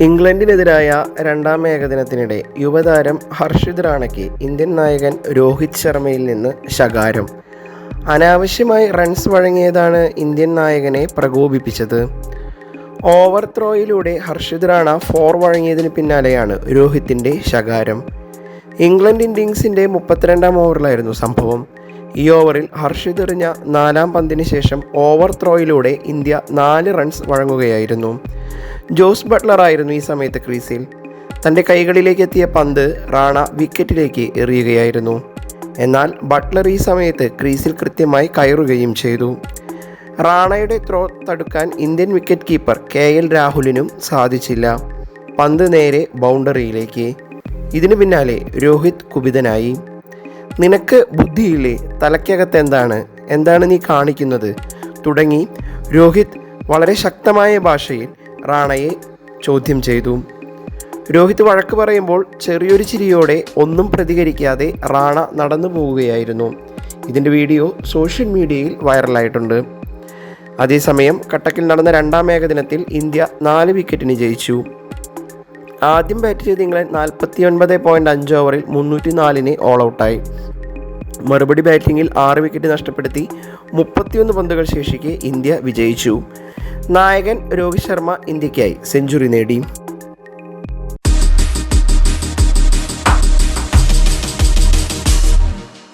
ഇംഗ്ലണ്ടിനെതിരായ രണ്ടാം ഏകദിനത്തിനിടെ യുവതാരം ഹർഷിത് റാണയ്ക്ക് ഇന്ത്യൻ നായകൻ രോഹിത് ശർമ്മയിൽ നിന്ന് ശകാരം. അനാവശ്യമായി റൺസ് വഴങ്ങിയതാണ് ഇന്ത്യൻ നായകനെ പ്രകോപിപ്പിച്ചത്. ഓവർ ത്രോയിലൂടെ ഹർഷിത് റാണ ഫോർ വഴങ്ങിയതിന് പിന്നാലെയാണ് രോഹിത്തിന്റെ ശകാരം. ഇംഗ്ലണ്ട് ഇന്നിങ്സിന്റെ മുപ്പത്തിരണ്ടാം ഓവറിലായിരുന്നു സംഭവം. ഈ ഓവറിൽ ഹർഷിത് എറിഞ്ഞ നാലാം പന്തിന് ശേഷം ഓവർ ത്രോയിലൂടെ ഇന്ത്യ നാല് റൺസ് വഴങ്ങുകയായിരുന്നു. ജോസ് ബട്ട്ലർ ആയിരുന്നു ഈ സമയത്ത് ക്രീസിൽ. തന്റെ കൈകളിലേക്ക് എത്തിയ പന്ത് റാണ വിക്കറ്റിലേക്ക് എറിയുകയായിരുന്നു. എന്നാൽ ബട്ട്ലർ ഈ സമയത്ത് ക്രീസിൽ കൃത്യമായി കയറുകയും ചെയ്തു. റാണയുടെ ത്രോ തടുക്കാൻ Indian wicket keeper K L രാഹുലിനും സാധിച്ചില്ല. പന്ത് നേരെ ബൗണ്ടറിയിലേക്ക്. ഇതിനു പിന്നാലെ രോഹിത് കുപിതനായി. നിനക്ക് ബുദ്ധിയില്ലേ? തലയ്ക്കകത്ത് എന്താണ് എന്താണ് നീ കാണിക്കുന്നത്? തുടങ്ങി രോഹിത് വളരെ ശക്തമായ ഭാഷയിൽ റാണയെ ചോദ്യം ചെയ്തു. രോഹിത് വഴക്ക് പറയുമ്പോൾ ചെറിയൊരു ചിരിയോടെ ഒന്നും പ്രതികരിക്കാതെ റാണ നടന്നു പോവുകയായിരുന്നു. ഇതിന്റെ വീഡിയോ സോഷ്യൽ മീഡിയയിൽ വൈറലായിട്ടുണ്ട്. അതേസമയം കട്ടക്കിൽ നടന്ന രണ്ടാം ഏകദിനത്തിൽ ഇന്ത്യ നാല് വിക്കറ്റിന് ജയിച്ചു. ആദ്യം ബാറ്റ് ചെയ്ത ഇംഗ്ലണ്ട് നാൽപ്പത്തി ഒൻപത് പോയിന്റ് അഞ്ച് ഓവറിൽ മുന്നൂറ്റി നാലിന് ഓൾ ഔട്ടായി മറുപടി ബാറ്റിങ്ങിൽ ആറ് വിക്കറ്റ് നഷ്ടപ്പെടുത്തി മുപ്പത്തിയൊന്ന് പന്തുകൾ ശേഷിക്കെ ഇന്ത്യ വിജയിച്ചു. നായകൻ രോഹിത് ശർമ്മ ഇന്ത്യക്കായി സെഞ്ചുറി നേടി.